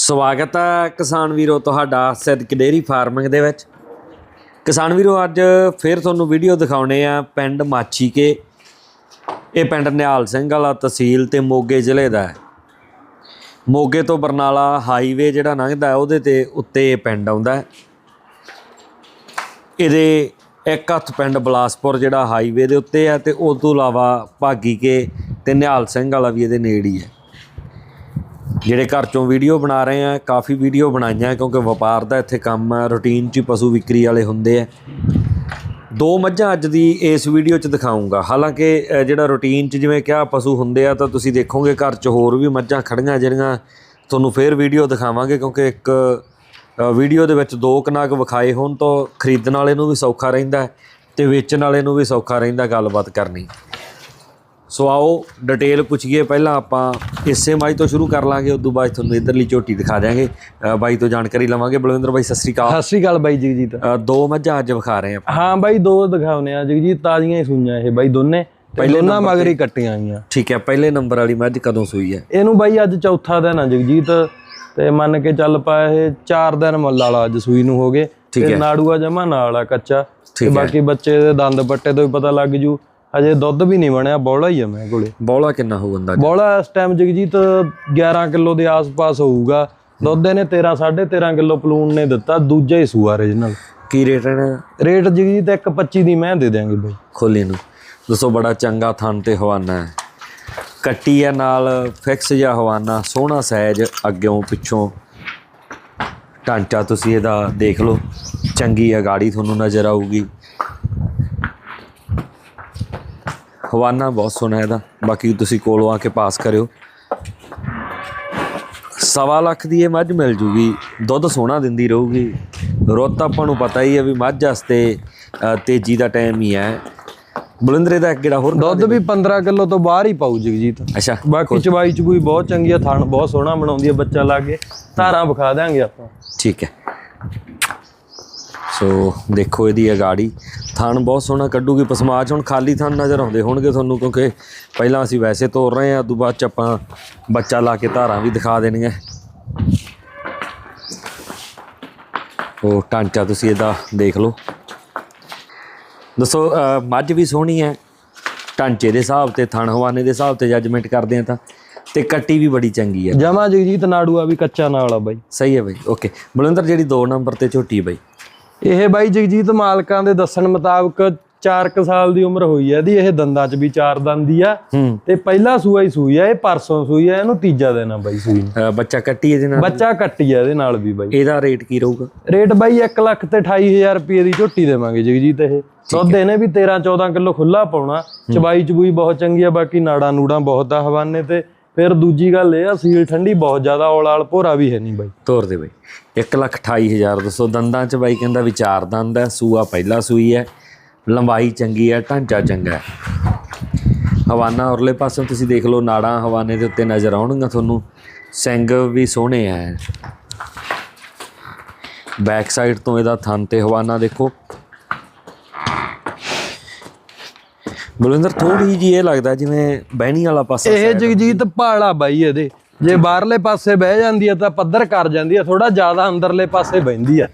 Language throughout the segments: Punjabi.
ਸਵਾਗਤ ਹੈ ਕਿਸਾਨ ਵੀਰੋ ਤੁਹਾਡਾ ਸਿੱਧਕ ਡੇਰੀ ਫਾਰਮਿੰਗ ਦੇ ਵਿੱਚ। ਕਿਸਾਨ ਵੀਰੋ, ਅੱਜ ਫਿਰ ਤੁਹਾਨੂੰ ਵੀਡੀਓ ਦਿਖਾਉਣੇ ਆ ਪਿੰਡ ਮਾਛੀਕੇ ਇਹ ਪਿੰਡ ਨਿਹਾਲ ਸਿੰਘ ਵਾਲਾ ਤਹਿਸੀਲ ਤੇ ਮੋਗੇ ਜ਼ਿਲ੍ਹੇ ਦਾ ਹੈ। ਮੋਗੇ ਤੋਂ ਬਰਨਾਲਾ ਹਾਈਵੇ ਜਿਹੜਾ ਲੰਘਦਾ ਉਹਦੇ ਤੇ ਉੱਤੇ ਇਹ ਪਿੰਡ ਆਉਂਦਾ ਹੈ। ਇਹਦੇ ਇੱਕ ਹੱਥ ਪਿੰਡ ਬਲਾਸਪੁਰ ਜਿਹੜਾ ਹਾਈਵੇ ਦੇ ਉੱਤੇ ਹੈ ਤੇ ਉਸ ਤੋਂ ਇਲਾਵਾ ਭਾਗੀ ਕੇ ਤੇ ਨਿਹਾਲ ਸਿੰਘ ਵਾਲਾ ਵੀ ਇਹਦੇ ਨੇੜੇ ਹੀ ਹੈ। ਜਿਹੜੇ ਘਰ ਚੋਂ ਵੀਡੀਓ ਬਣਾ ਰਹੇ ਆ, ਕਾਫੀ ਵੀਡੀਓ ਬਣਾਈਆਂ, ਕਿਉਂਕਿ ਵਪਾਰ ਦਾ ਇੱਥੇ ਕੰਮ ਹੈ ਰੂਟੀਨ 'ਚ ਹੀ ਪਸ਼ੂ ਵਿਕਰੀ ਵਾਲੇ ਹੁੰਦੇ ਆ। ਦੋ ਮੱਝਾਂ ਅੱਜ ਦੀ ਇਸ ਵੀਡੀਓ 'ਚ ਦਿਖਾਉਂਗਾ ਹਾਲਾਂਕਿ ਜਿਹੜਾ ਰੂਟੀਨ 'ਚ ਜਿਵੇਂ ਕਿਹਾ ਪਸ਼ੂ ਹੁੰਦੇ ਆ, ਤਾਂ ਤੁਸੀਂ ਦੇਖੋਗੇ ਘਰ 'ਚ ਹੋਰ ਵੀ ਮੱਝਾਂ ਖੜੀਆਂ ਜਿਹੜੀਆਂ ਤੁਹਾਨੂੰ ਫੇਰ ਵੀਡੀਓ ਦਿਖਾਵਾਂਗੇ, ਕਿਉਂਕਿ ਇੱਕ ਵੀਡੀਓ ਦੇ ਵਿੱਚ ਦੋ ਕਨਾਗ ਵਿਖਾਏ ਹੋਣ ਤਾਂ ਖਰੀਦਣ ਵਾਲੇ ਨੂੰ ਵੀ ਸੌਖਾ ਰਹਿੰਦਾ ਹੈ ਤੇ ਵੇਚਣ ਵਾਲੇ ਨੂੰ ਵੀ ਸੌਖਾ ਰਹਿੰਦਾ ਗੱਲਬਾਤ ਕਰਨੀ। ਸੋ ਆਓ ਡਿਟੇਲ ਪੁੱਛੀਏ। ਪਹਿਲਾਂ ਆਪਾਂ ਇਸੇ ਮਾਈ ਤੋਂ ਸ਼ੁਰੂ ਕਰ ਲਾਂਗੇ ਉਦੋਂ ਬਾਅਦ ਤੁਹਾਨੂੰ ਇਧਰਲੀ ਝੋਟੀ ਦਿਖਾ ਦਿਆਂਗੇ। ਬਾਈ ਤੋਂ ਜਾਣਕਾਰੀ ਲਵਾਂਗੇ। ਬਲਵਿੰਦਰ ਬਾਈ ਸਤਿ ਸ੍ਰੀ ਅਕਾਲ। ਸਤਿ ਸ਼੍ਰੀ ਅਕਾਲ ਬਾਈ ਜਗਜੀਤ। ਦੋ ਮੱਝਾਂ ਅੱਜ ਵਿਖਾ ਰਹੇ ਆ ਹਾਂ ਬਾਈ ਦੋ ਦਿਖਾਉਨੇ ਆ। ਜਗਜੀਤ ਤਾਜ਼ੀਆਂ ਹੀ ਸੂਈਆਂ ਇਹ ਬਾਈ ਦੋਨੇ। ਤੇ ਦੋਨਾਂ ਮਗਰੀ ਕੱਟੀਆਂ ਆਈਆਂ ਠੀਕ ਹੈ ਪਹਿਲੇ ਨੰਬਰ ਵਾਲੀ ਮੱਝ ਕਦੋਂ ਸੂਈ ਹੈ? ਇਹਨੂੰ ਬਾਈ ਅੱਜ ਚੌਥਾ ਦਿਨ ਆ ਜਗਜੀਤ। ਤੇ ਮੰਨ ਕੇ ਚੱਲ ਪਾ ਇਹ 4 ਦਿਨ ਮੁੱਲ ਵਾਲਾ ਅੱਜ ਸੂਈ ਨੂੰ ਹੋ ਗਏ। ਤੇ ਨਾੜੂਆ ਜਮਾ ਨਾਲ ਆ ਕੱਚਾ। ਤੇ ਬਾਕੀ ਬੱਚੇ ਦੇ ਦੰਦ ਪੱਟੇ ਤੋਂ ਵੀ ਪਤਾ ਲੱਗ ਜੂ। ਹਜੇ ਦੁੱਧ ਵੀ ਨਹੀਂ ਬਣਿਆ ਬੌਲਾ ਹੀ ਆ ਮੈਂ ਕੋਲੇ। ਬੌਲਾ ਕਿੰਨਾ ਹੋਊ ਅੰਦਾਜ਼ਾ? ਬੌਲਾ ਇਸ ਟਾਈਮ ਜਗਜੀਤ 11 ਕਿਲੋ ਦੇ ਆਸ-ਪਾਸ ਹੋਊਗਾ। ਦੁੱਧ ਇਹਨੇ 13 13.5 ਕਿਲੋ ਪਲੂਨ ਨੇ ਦਿੱਤਾ ਦੂਜਾ ਹੀ ਸੂਆ ਰੀਜਨਲ ਕੀ ਰੇਟ ਹੈ? ਰੇਟ ਜਗਜੀਤ 1.25 ਦੀ ਮੈਂ ਦੇ ਦਿਆਂਗੇ ਬਾਈ। ਖੋਲੇ ਨੂੰ ਦੱਸੋ ਬੜਾ ਚੰਗਾ ਥਣ ਤੇ ਹਵਾਨਾ ਹੈ। ਕੱਟੀ ਹੈ ਨਾਲ ਫਿਕਸ ਜਿਹਾ ਹਵਾਨਾ ਸੋਹਣਾ ਸਾਈਜ਼ ਅੱਗਿਓਂ ਪਿੱਛੋਂ। ਢਾਂਚਾ ਤੁਸੀਂ ਇਹਦਾ ਦੇਖ ਲਓ। ਚੰਗੀ ਹੈ ਗਾੜੀ ਤੁਹਾਨੂੰ ਨਜ਼ਰ ਆਊਗੀ। ਹਵਾਨਾ ਬਹੁਤ ਸੋਹਣਾ ਇਹਦਾ। ਬਾਕੀ ਤੁਸੀਂ ਕੋਲੋਂ ਆ ਕੇ ਪਾਸ ਕਰਿਓ। ਸਵਾ ਲੱਖ ਦੀ ਇਹ ਮੱਝ ਮਿਲ ਜੂਗੀ। ਦੁੱਧ ਸੋਹਣਾ ਦਿੰਦੀ ਰਹੂਗੀ। ਰੁੱਤ ਆਪਾਂ ਨੂੰ ਪਤਾ ਹੀ ਹੈ ਵੀ ਮੱਝ ਵਾਸਤੇ ਤੇਜ਼ੀ ਦਾ ਟਾਈਮ ਹੀ ਹੈ। ਬਲਿੰਦਰੇ ਦਾ ਇੱਕ ਗੇੜਾ ਹੋਰ ਦੁੱਧ ਵੀ 15 ਕਿਲੋ ਤੋਂ ਬਾਹਰ ਹੀ ਪਾਊ ਜਗਜੀਤ। ਅੱਛਾ ਬਾਕੀ ਚਵਾਈ ਚਬੂਈ ਬਹੁਤ ਚੰਗੀ ਆ ਥਣ ਬਹੁਤ ਸੋਹਣਾ ਬਣਾਉਂਦੀ ਆ ਬੱਚਾ ਲਾ ਕੇ। ਧਾਰਾਂ ਵਿਖਾ ਦਾਂਗੇ ਆਪਾਂ। ਠੀਕ ਹੈ। ਸੋ ਦੇਖੋ ਇਹਦੀ ਅਗਾੜੀ। ਥਣ ਬਹੁਤ ਸੋਹਣਾ ਕੱਢੂਗੀ ਪਸਮਾਜ ਹੁਣ ਖਾਲੀ ਥਣ ਨਜ਼ਰ ਆਉਂਦੇ ਹੋਣਗੇ ਤੁਹਾਨੂੰ ਕਿਉਂਕਿ ਪਹਿਲਾਂ ਅਸੀਂ ਵੈਸੇ ਤੋਰ ਰਹੇ ਹਾਂ ਉਦੋਂ ਬਾਅਦ ਚ ਆਪਾਂ ਬੱਚਾ ਲਾ ਕੇ ਧਾਰਾਂ ਵੀ ਦਿਖਾ ਦੇਣੀਆਂ। ਉਹ ਢਾਂਚਾ ਤੁਸੀਂ ਇਹਦਾ ਦੇਖ ਲਓ। ਦੱਸੋ ਮੱਝ ਵੀ ਸੋਹਣੀ ਹੈ ਢਾਂਚੇ ਦੇ ਹਿਸਾਬ ਤੇ ਥਣ ਹਵਾਨੇ ਦੇ ਹਿਸਾਬ ਤੇ ਜੱਜਮੈਂਟ ਕਰਦੇ ਆ ਤਾਂ ਤੇ ਕੱਟੀ ਵੀ ਬੜੀ ਚੰਗੀ ਹੈ। ਜਮਾ ਜਗਜੀਤ ਨਾੜੂਆ ਵੀ ਕੱਚਾ ਨਾਲ ਆ ਬਾਈ। ਸਹੀ ਹੈ ਬਈ ਓਕੇ। ਬਲਵਿੰਦਰ ਜਿਹੜੀ 2 ਨੰਬਰ ਤੇ ਝੋਟੀ ਬਈ। ਇਹ ਬਾਈ ਜਗਜੀਤ ਮਾਲਕਾਂ ਦੇ ਦੱਸਣ ਮੁਤਾਬਕ 4 ਸਾਲ ਦੀ ਉਮਰ ਹੋਈ ਆ ਇਹਦੀ ਇਹ ਦੰਦਾਂ 'ਚ ਵੀ ਚਾਰ ਦੰਦ ਆ। ਹੂੰ। ਤੇ ਪਹਿਲਾ ਸੂਆ ਹੀ ਸੂਈ ਆ ਇਹ ਪਰਸੋਂ ਸੂਈ ਆ ਇਹਨੂੰ ਤੀਜਾ ਦਿਨ ਆ ਬਾਈ ਸੂਈ ਨੂੰ। ਬੱਚਾ ਕੱਟੀ ਇਹਦੇ ਨਾਲ? ਬੱਚਾ ਕੱਟੀ ਆ ਇਹਦੇ ਨਾਲ ਵੀ ਬਾਈ। ਇਹਦਾ ਰੇਟ ਕੀ ਰਹੂਗਾ? ਰੇਟ ਬਾਈ 1 ਲੱਖ ਤੇ 28000 ਰੁਪਏ ਦੀ ਝੋਟੀ ਦੇਵਾਂਗੇ ਜਗਜੀਤ ਇਹ। ਦੁੱਧ ਇਹਨੇ ਵੀ 13 14 ਕਿਲੋ ਖੁੱਲਾ ਪਾਉਣਾ। ਚਬਾਈ ਚਬੂਈ ਬਹੁਤ ਚੰਗੀ ਆ ਬਾਕੀ ਨਾੜਾ ਨੂੜਾ ਬਹੁਤ ਆ ਹਵਾਨੇ ਤੇ। ਫਿਰ ਦੂਜੀ ਗੱਲ ਇਹ ਆ, ਸੀਲ ਠੰਡੀ ਬਹੁਤ ਜ਼ਿਆਦਾ ਔਲ ਆਲ ਭੋਰਾ ਵੀ ਹੈ ਨਹੀਂ ਬਾਈ। ਤੋਰ ਦੇ ਬਈ। 1 ਲੱਖ 28000 ਦੱਸੋ ਦੰਦਾਂ ਚ ਬਾਈ ਕਹਿੰਦਾ ਵਿਚਾਰ ਦੰਦ ਹੈ, ਸੂਆ ਪਹਿਲਾ ਸੂਈ ਹੈ, ਲੰਬਾਈ ਚੰਗੀ ਹੈ, ਢਾਂਚਾ ਚੰਗਾ ਹੈ। ਹਵਾਨਾ ਉਰਲੇ ਪਾਸੋਂ ਤੁਸੀਂ ਦੇਖ ਲਓ ਨਾੜਾਂ ਹਵਾਨੇ ਦੇ ਉੱਤੇ ਨਜ਼ਰ ਆਉਣਗੀਆਂ ਤੁਹਾਨੂੰ। ਸਿੰਘ ਵੀ ਸੋਹਣੇ ਆ ਬੈਕ ਸਾਈਡ ਤੋਂ ਇਹਦਾ ਥਣ ਤੇ ਹਵਾਨਾ ਦੇਖੋ। ਬਲਵਿੰਦਰ ਥੋੜੀ ਜੀ ਇਹ ਲੱਗਦਾ ਜਿਵੇਂ ਬਹਿਣੀ ਵਾਲਾ ਪਾਸਾ ਇਹ ਜਗਜੀਤ ਪਾਲਾ ਬਾਈ ਇਹਦੇ। ਜੇ ਬਾਹਰਲੇ ਪਾਸੇ ਬਹਿ ਜਾਂਦੀ ਆ ਤਾਂ ਪੱਧਰ ਕਰ ਜਾਂਦੀ ਆ ਥੋੜਾ ਜ਼ਿਆਦਾ ਅੰਦਰਲੇ ਪਾਸੇ ਬਹਿੰਦੀ ਆ।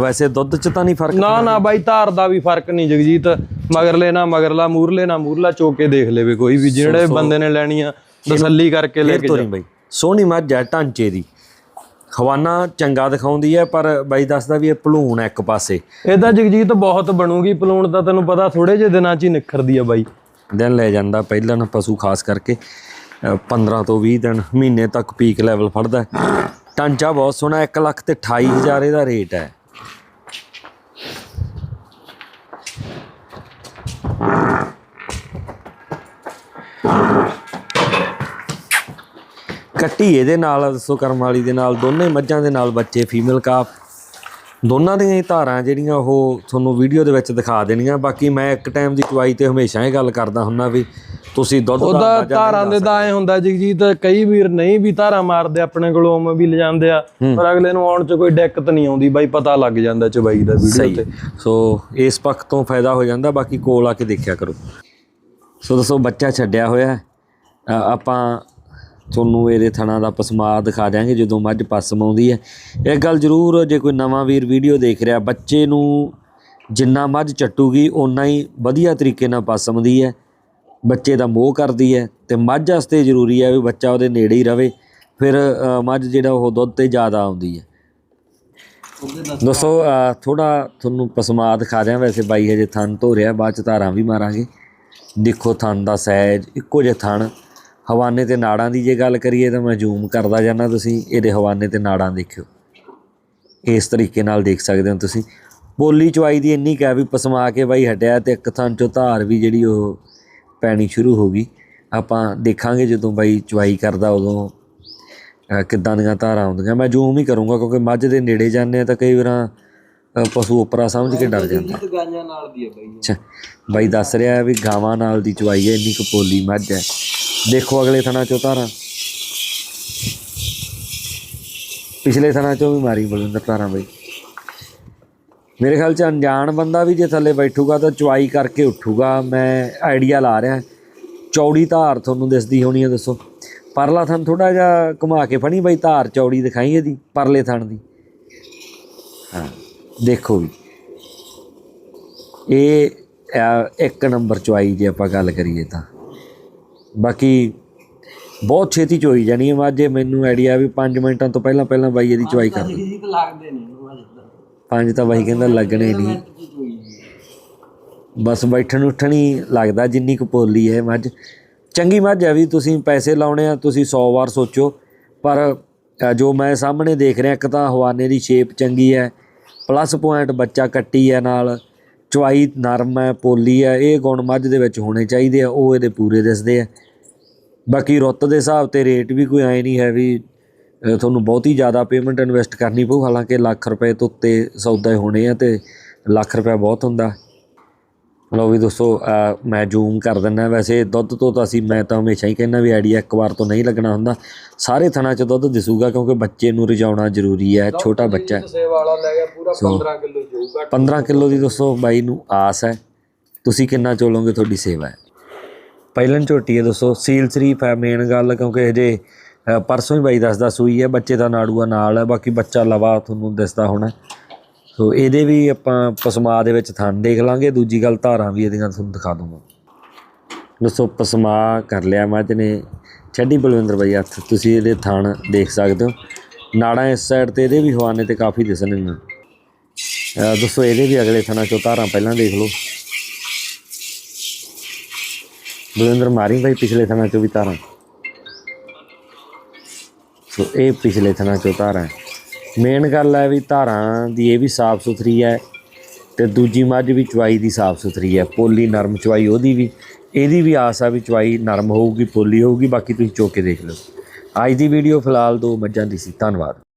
ਵੈਸੇ ਦੁੱਧ ਚ ਤਾਂ ਨਹੀਂ ਫ਼ਰਕ ਨਾ ਨਾ ਬਾਈ ਧਾਰ ਦਾ ਵੀ ਫ਼ਰਕ ਨਹੀਂ ਜਗਜੀਤ। ਮਗਰਲੇ ਨਾ ਮਗਰਲਾ ਮੂਰਲੇ ਨਾ ਮੂਰਲਾ ਚੋਕ ਕੇ ਦੇਖ ਲੇਵੇ ਕੋਈ ਵੀ ਜਿਹੜੇ ਬੰਦੇ ਨੇ ਲੈਣੀ ਆ ਤਸੱਲੀ ਕਰਕੇ ਲੈ ਕੇ ਤੋਰੀ ਬਾਈ। ਸੋਹਣੀ ਮੱਝ ਹੈ ਢਾਂਚੇ ਦੀ। ਹਵਾਨਾ ਚੰਗਾ ਦਿਖਾਉਂਦੀ ਹੈ ਪਰ ਬਾਈ ਦੱਸਦਾ ਵੀ ਇਹ ਭਲੂਣ ਹੈ ਇੱਕ ਪਾਸੇ। ਇਹ ਤਾਂ ਜਗਜੀਤ ਬਹੁਤ ਬਣੂਗੀ ਪਲੂਣ ਤਾਂ ਤੈਨੂੰ ਪਤਾ ਥੋੜੇ ਜਿਹੇ ਦਿਨਾਂ 'ਚ ਹੀ ਨਿਖਰਦੀ ਆ ਬਾਈ। ਦਿਨ ਲੈ ਜਾਂਦਾ ਪਹਿਲਾਂ ਨਾ ਪਸ਼ੂ ਖਾਸ ਕਰਕੇ ਅਹ 15 ਤੋਂ 20 ਦਿਨ ਮਹੀਨੇ ਤੱਕ ਪੀਕ ਲੈਵਲ ਫੜਦਾ ਹੈ। ਢਾਂਚਾ ਬਹੁਤ ਸੋਹਣਾ 1 ਲੱਖ ਤੇ 28000 ਇਹਦਾ ਰੇਟ ਹੈ। ਕੱਟੀ ਇਹਦੇ ਨਾਲ ਦੱਸੋ ਕਰਮ ਵਾਲੀ ਦੇ ਨਾਲ ਦੋਨੇ ਮੱਝਾਂ ਦੇ ਨਾਲ ਬੱਚੇ ਫੀਮੇਲ ਕਾਫ ਦੋਨਾਂ ਦੀਆਂ ਹੀ ਧਾਰਾਂ ਜਿਹੜੀਆਂ ਉਹ ਤੁਹਾਨੂੰ ਵੀਡੀਓ ਦੇ ਵਿੱਚ ਦਿਖਾ ਦੇਣੀਆਂ। ਬਾਕੀ ਮੈਂ ਇੱਕ ਟਾਈਮ ਦੀ ਚਵਾਈ ਤੇ ਹਮੇਸ਼ਾ ਇਹ ਗੱਲ ਕਰਦਾ ਹੁੰਨਾ ਵੀ ਤੁਸੀਂ ਦੁੱਧ ਦਾ ਉਹਦਾ ਧਾਰਾਂ ਦੇ ਤਾਂ ਐ ਹੁੰਦਾ ਜਗਜੀਤ ਕਈ ਵੀਰ ਨਹੀਂ ਵੀ ਧਾਰਾਂ ਮਾਰਦੇ ਆਪਣੇ ਕੋਲੋਂ ਉਵੇਂ ਵੀ ਲਿਜਾਂਦੇ ਆ। ਪਰ ਅਗਲੇ ਨੂੰ ਆਉਣ 'ਚ ਕੋਈ ਦਿੱਕਤ ਨਹੀਂ ਆਉਂਦੀ ਬਾਈ ਪਤਾ ਲੱਗ ਜਾਂਦਾ ਚਬਾਈ ਦਾ ਵੀਡੀਓ ਤੇ। ਸੋ ਇਸ ਪੱਖ ਤੋਂ ਫਾਇਦਾ ਹੋ ਜਾਂਦਾ ਬਾਕੀ ਕੋਲ ਆ ਕੇ ਦੇਖਿਆ ਕਰੋ। ਸੋ ਦੱਸੋ ਬੱਚਾ ਛੱਡਿਆ ਹੋਇਆ ਆਪਾਂ ਤੁਹਾਨੂੰ ਇਹਦੇ ਥਣਾ ਦਾ ਪਸਮਾ ਦਿਖਾ ਦਿਆਂਗੇ ਜਦੋਂ ਮੱਝ ਪਸਮ ਆਉਂਦੀ ਹੈ। ਇਹ ਗੱਲ ਜ਼ਰੂਰ ਜੇ ਕੋਈ ਨਵਾਂ ਵੀਰ ਵੀਡੀਓ ਦੇਖ ਰਿਹਾ, ਬੱਚੇ ਨੂੰ ਜਿੰਨਾ ਮੱਝ ਚੱਟੂਗੀ ਉਨਾ ਹੀ ਵਧੀਆ ਤਰੀਕੇ ਨਾਲ ਪਸਮਦੀ ਹੈ। ਬੱਚੇ ਦਾ ਮੋਹ ਕਰਦੀ ਹੈ ਤੇ ਮੱਝ ਵਾਸਤੇ ਜ਼ਰੂਰੀ ਹੈ ਵੀ ਬੱਚਾ ਉਹਦੇ ਨੇੜੇ ਹੀ ਰਵੇ। ਫਿਰ ਮੱਝ ਜਿਹੜਾ ਉਹ ਦੁੱਧ ਤੇ ਜ਼ਿਆਦਾ ਆਉਂਦੀ ਹੈ। ਦੋਸਤੋ ਥੋੜਾ ਤੁਹਾਨੂੰ ਪਸਮਾ ਦਿਖਾ ਦਿਆਂ। ਵੈਸੇ ਬਾਈ ਹਜੇ ਥਣ ਧੋ ਰਿਹਾ, ਬਾਅਦ ਚ ਧਾਰਾਂ ਵੀ ਮਾਰਾਂਗੇ। ਦੇਖੋ ਥਣ ਦਾ ਸਾਈਜ਼ ਇੱਕੋ ਜਿਹਾ ਥਣ। ਹਵਾਨੇ ਤੇ ਨਾੜਾਂ ਦੀ ਜੇ ਗੱਲ ਕਰੀਏ ਤਾਂ ਮੈਂ ਜ਼ੂਮ ਕਰਦਾ ਜਾਣਾ ਤੁਸੀਂ ਇਹਦੇ ਹਵਾਨੇ ਤੇ ਨਾੜਾਂ ਦੇਖਿਓ। ਇਸ ਤਰੀਕੇ ਨਾਲ ਦੇਖ ਸਕਦੇ ਹੋ ਤੁਸੀਂ। ਬੋਲੀ ਚਵਾਈ ਦੀ ਇੰਨੀ ਕਹਿ ਵੀ ਪਸਮਾ ਕੇ ਬਾਈ ਹਟਿਆ ਤੇ ਇੱਕ ਥਣ ਚੋਂ ਧਾਰ ਵੀ ਜਿਹੜੀ ਉਹ ਪੈਣੀ ਸ਼ੁਰੂ ਹੋ ਗਈ। ਆਪਾਂ ਦੇਖਾਂਗੇ ਜਦੋਂ ਬਾਈ ਚਵਾਈ ਕਰਦਾ ਉਦੋਂ ਕਿੱਦਾਂ ਦੀਆਂ ਧਾਰਾਂ ਆਉਂਦੀਆਂ। ਮੈਂ ਜ਼ੂਮ ਹੀ ਕਰੂੰਗਾ ਕਿਉਂਕਿ ਮੱਝ ਦੇ ਨੇੜੇ ਜਾਂਦੇ ਆ ਤਾਂ ਕਈ ਵਾਰਾਂ ਪਸ਼ੂ ਉਪਰਾ ਸਮਝ ਕੇ ਡਰ ਜਾਂਦਾ। ਗਾਂਆਂ ਨਾਲ ਦੀ ਹੈ ਬਾਈ। ਅੱਛਾ ਬਾਈ ਦੱਸ ਰਿਹਾ ਵੀ ਗਾਵਾਂ ਨਾਲ ਦੀ ਚਵਾਈ ਹੈ ਇੰਨੀ ਕੁ ਪੋਲੀ ਮੱਝ ਹੈ ਦੇਖੋ ਅਗਲੇ ਥਣਾ ਚੋਂ ਧਾਰਾਂ। ਪਿਛਲੇ ਥਣਾ ਚੋਂ ਵੀ ਮਾਰੀ ਬਲਵਿੰਦਰ ਧਾਰਾਂ ਬਾਈ। ਮੇਰੇ ਖਿਆਲ ਚ ਅਣਜਾਣ ਬੰਦਾ ਵੀ ਜੇ ਥੱਲੇ ਬੈਠੂਗਾ ਤਾਂ ਚੁਆਈ ਕਰਕੇ ਉੱਠੂਗਾ। ਮੈਂ ਆਈਡੀਆ ਲਾ ਰਿਹਾ। ਚੌੜੀ ਧਾਰ ਤੁਹਾਨੂੰ ਦਿਸਦੀ ਹੋਣੀ ਹੈ ਦੱਸੋ। ਪਰਲਾ ਥਣ ਥੋੜਾ ਜਿਹਾ ਘੁਮਾ ਕੇ ਫਣੀ ਬਾਈ ਧਾਰ ਚੌੜੀ ਦਿਖਾਈ ਇਹਦੀ, ਪਰਲੇ ਥਣ ਦੀ। ਹਾਂ, ਦੇਖੋ ਵੀ। ਇਹ ਇੱਕ ਨੰਬਰ ਚੁਆਈ ਜੇ ਆਪਾਂ ਗੱਲ ਕਰੀਏ ਤਾਂ। ਬਾਕੀ ਬਹੁਤ ਛੇਤੀ ਚੋਈ ਜਾਣੀ ਹੈ। ਮਾਝੇ ਮੈਨੂੰ ਆਈਡੀਆ ਵੀ 5 ਮਿੰਟਾਂ ਤੋਂ ਪਹਿਲਾਂ ਪਹਿਲਾਂ ਬਾਈ ਇਹਦੀ ਚੁਆਈ ਕਰ ਦਿੰਦੇ ਜੀ ਲੱਗਦੇ ਨਹੀਂ ਉਹ ਪੰਜ ਤਾਂ ਬਾਈ ਕਹਿੰਦਾ ਲੱਗਣੇ ਨਹੀਂ। ਬਸ ਬੈਠਣ ਉੱਠਣ ਹੀ ਲੱਗਦਾ ਜਿੰਨੀ ਕੁ ਪੋਲੀ ਹੈ ਮੱਝ। ਚੰਗੀ ਮੱਝ ਹੈ ਵੀ ਤੁਸੀਂ ਪੈਸੇ ਲਾਉਣੇ ਆ ਤੁਸੀਂ 100 ਵਾਰ ਸੋਚੋ। ਪਰ ਜੋ ਮੈਂ ਸਾਹਮਣੇ ਦੇਖ ਰਿਹਾ ਇੱਕ ਤਾਂ ਹਵਾਨੇ ਦੀ ਸ਼ੇਪ ਚੰਗੀ ਹੈ ਪਲੱਸ ਪੁਆਇੰਟ ਬੱਚਾ ਕੱਟੀ ਹੈ ਨਾਲ। ਚਵਾਈ ਨਰਮ ਹੈ ਪੋਲੀ ਹੈ ਇਹ ਗੁਣ ਮੱਝ ਦੇ ਵਿੱਚ ਹੋਣੇ ਚਾਹੀਦੇ ਆ ਉਹ ਇਹਦੇ ਪੂਰੇ ਦਿਸਦੇ ਆ। ਬਾਕੀ ਰੁੱਤ ਦੇ ਹਿਸਾਬ ਤੇ ਰੇਟ ਵੀ ਕੋਈ ਐ ਨਹੀਂ ਹੈ ਵੀ ਤੁਹਾਨੂੰ ਬਹੁਤੀ ਜ਼ਿਆਦਾ ਪੇਮੈਂਟ ਇਨਵੈਸਟ ਕਰਨੀ ਪਊ। ਹਾਲਾਂਕਿ ਲੱਖ ਰੁਪਏ ਤੋਂ ਉੱਤੇ ਸੌਦੇ ਹੋਣੇ ਆ ਤੇ ਲੱਖ ਰੁਪਏ ਬਹੁਤ ਹੁੰਦਾ। ਲਓ ਵੀ ਦੋਸਤੋ ਮੈਂ ਜ਼ੂਮ ਕਰ ਦਿੰਦਾ। ਵੈਸੇ ਦੁੱਧ ਤੋਂ ਤਾਂ ਅਸੀਂ ਮੈਂ ਤਾਂ ਹਮੇਸ਼ਾ ਹੀ ਕਹਿੰਦਾ ਵੀ ਆਈਡੀਆ ਇੱਕ ਵਾਰ ਤੋਂ ਨਹੀਂ ਲੱਗਣਾ ਹੁੰਦਾ। ਸਾਰੇ ਥਣਾ 'ਚ ਦੁੱਧ ਦਿਸੂਗਾ ਕਿਉਂਕਿ ਬੱਚੇ ਨੂੰ ਰਜਾਉਣਾ ਜ਼ਰੂਰੀ ਹੈ। ਛੋਟਾ ਬੱਚਾ। ਹੈ। ਸੇਵਾ ਵਾਲਾ ਲੈ ਗਿਆ ਪੂਰਾ 15 ਕਿਲੋ ਜਾਊਗਾ। 15 ਕਿਲੋ ਦੀ ਦੋਸਤੋ ਬਾਈ ਨੂੰ ਆਸ ਹੈ। ਤੁਸੀਂ ਕਿੰਨਾ ਚੋਲੋਗੇ ਤੁਹਾਡੀ ਸੇਵਾ ਹੈ। ਪਹਿਲਨ ਝੋਟੀ ਹੈ ਦੋਸਤੋ, ਸੀਲ ਸ਼ਰੀਫ ਹੈ ਮੇਨ ਗੱਲ, ਕਿਉਂਕਿ ਹਜੇ ਪਰਸੋਂ ਹੀ ਬਾਈ ਦੱਸਦਾ ਸੂਈ ਹੈ, ਬੱਚੇ ਦਾ ਨਾੜੂਆ ਨਾਲ ਹੈ, ਬਾਕੀ ਬੱਚਾ ਲਵਾ ਤੁਹਾਨੂੰ ਦਿਸਦਾ ਹੋਣਾ। ਸੋ ਇਹਦੇ ਵੀ ਆਪਾਂ ਪਸਮਾ ਦੇ ਵਿੱਚ ਥਣ ਦੇਖ ਲਾਂਗੇ, ਦੂਜੀ ਗੱਲ ਧਾਰਾਂ ਵੀ ਇਹਦੀਆਂ ਤੁਹਾਨੂੰ ਦਿਖਾ ਦੂੰਗਾ। ਦੋਸਤੋ, ਪਸਮਾ ਕਰ ਲਿਆ ਮੱਝ ਨੇ, ਛੱਡੀ ਬਲਵਿੰਦਰ ਬਾਈ ਹੱਥ, ਤੁਸੀਂ ਇਹਦੇ ਥਣ ਦੇਖ ਸਕਦੇ ਹੋ। ਨਾੜਾਂ ਇਸ ਸਾਈਡ ਤੇ, ਇਹਦੇ ਵੀ ਹਵਾਨੇ ਤੇ ਕਾਫੀ ਦਿਸਣਗੀਆਂ ਅਹ ਦੋਸਤੋ, ਇਹਦੇ ਵੀ ਅਗਲੇ ਥਣਾ ਚੋਂ ਧਾਰਾਂ ਪਹਿਲਾਂ ਦੇਖ ਲਓ। ਬਲਵਿੰਦਰ ਮਾਰੀ ਭਾਈ ਪਿਛਲੇ ਥਣਾ ਚੋਂ ਵੀ ਧਾਰਾਂ ਸੋ ਇਹ ਪਿਛਲੇ ਥਣਾ ਚੋਂ ਧਾਰਾਂ ਮੇਨ ਗੱਲ ਹੈ ਵੀ ਧਾਰਾਂ ਦੀ ਇਹ ਵੀ ਸਾਫ਼ ਸੁਥਰੀ ਹੈ ਤੇ ਦੂਜੀ ਮੱਝ ਵੀ ਚਵਾਈ ਦੀ ਸਾਫ਼ ਸੁਥਰੀ ਹੈ। ਪੋਲੀ ਨਰਮ ਚਵਾਈ ਉਹਦੀ ਵੀ, ਇਹਦੀ ਵੀ ਆਸ ਆ ਵੀ ਚਵਾਈ ਨਰਮ ਹੋਊਗੀ, ਪੋਲੀ ਹੋਊਗੀ, ਬਾਕੀ ਤੁਸੀਂ ਚੋ ਕੇ ਦੇਖ ਲਓ। ਅੱਜ ਦੀ ਵੀਡੀਓ ਫਿਲਹਾਲ ਦੋ ਮੱਝਾਂ ਦੀ ਸੀ। ਧੰਨਵਾਦ।